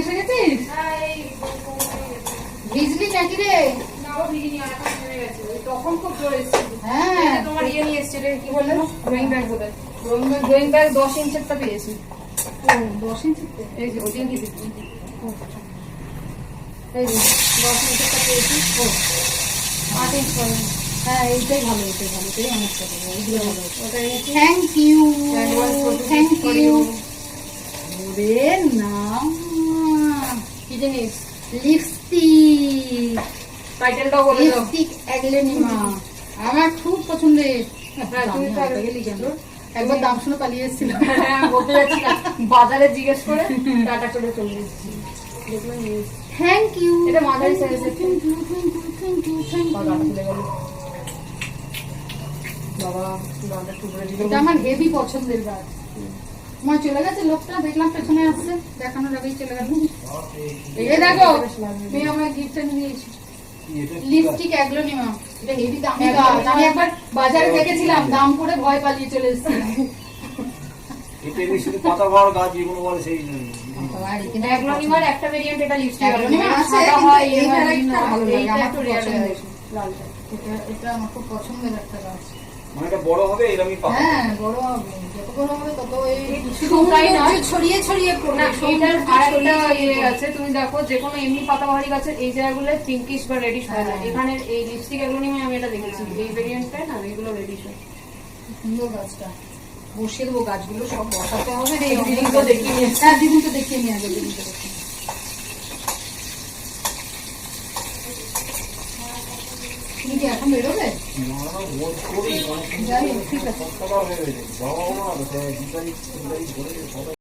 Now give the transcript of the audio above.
এসে গেছিস? ভিজলি নাকি রে? হ্যাঁ। তোমার ইয়ে নিয়ে এসছে রে, কি বললে? ড্রয়িং ব্যাগ বোধ ড্রয়িং ব্যাগ দশ ইঞ্চেরটা পেয়েছি। দশ ইঞ্চিতে এই যে ওদিন কি এই যে দশ ইঞ্চেরটা পেয়েছি। ও আট ইঞ্চ হ্যাঁ এইটাই ভালো এইটাই ভালো এটাই অনেকটা ভালো এইগুলো ভালো। ওটা থ্যাংক ইউ থ্যাংক ইউ. ওরে না। কি জিনিস লিপস্টিক টাইটেলটাও বলে দাও। লিপস্টিক অ্যাগলেনিমা আমার খুব পছন্দের হ্যাঁ, তুমি তো আগে গেলি কেন? একবার দাম শুনে পালিয়ে এসেছিল। হ্যাঁ। বাজারে জিজ্ঞেস করে টাটা করে চলে এসেছি। থ্যাংক ইউ এটা মাঝারি এর। Thank you thank you thank you thank you বাবা আমার হেভি পছন্দের গাছ। আমার চলে গেছে লোকটা দেখলাম পেছনে আসছে দেখানোর আগেই চলে গেল। এই দেখো মেয়ে আমার গিফট এনে দিয়েছে লিপস্টিক অ্যাগ্লোনিমা এটা হেভি দামি গাছ আমি একবার বাজারে দেখেছিলাম দাম করে ভয় পালিয়ে চলে এসেছিলাম এটা এমনি শুধু পাতা ভরা গাছ যেগুলো বলে সেই অ্যাগ্লোনিমার একটা ভেরিয়েন্ট এটা লিপস্টিক অ্যাগ্লোনিমা আছে, হয় এই এই ভালো লাগে, আমার একটু রেয়ার পছন্দের। লালটা। এটা এটা আমার খুব পছন্দের একটা গাছ। মানে এটা বড় হবে এরকমই পাতা হ্যাঁ বড় হবে। যত বড় হবে তত এই শুধু তাই ছড়িয়ে ছড়িয়ে পড়বে। এটার আরেকটা ছড়িয়ে ছড়িয়ে ইয়ে আছে তুমি দেখো যে কোনো এমনি পাতাবাহারি গাছের এই জায়গাগুলো পিঙ্কিশ বা রেডিশ হয়ে হ্যাঁ। এখানে এই লিপস্টিক এগুলোনিমে আমি এটা দেখেছি। এই ভেরিয়েন্টটাই না এগুলো রেডিশ হয়। সুন্দর গাছটা বসিয়ে দেবো গাছগুলো সব বসাতে হবে। রে এই দিদিকে দেখিয়ে নিয়ে। হ্যাঁ দিদিকে দেখিয়ে নিয়ে আগে দিদিকে দেখিয়ে তুমি কি এখন বেরোবে যাই ঠিক আছে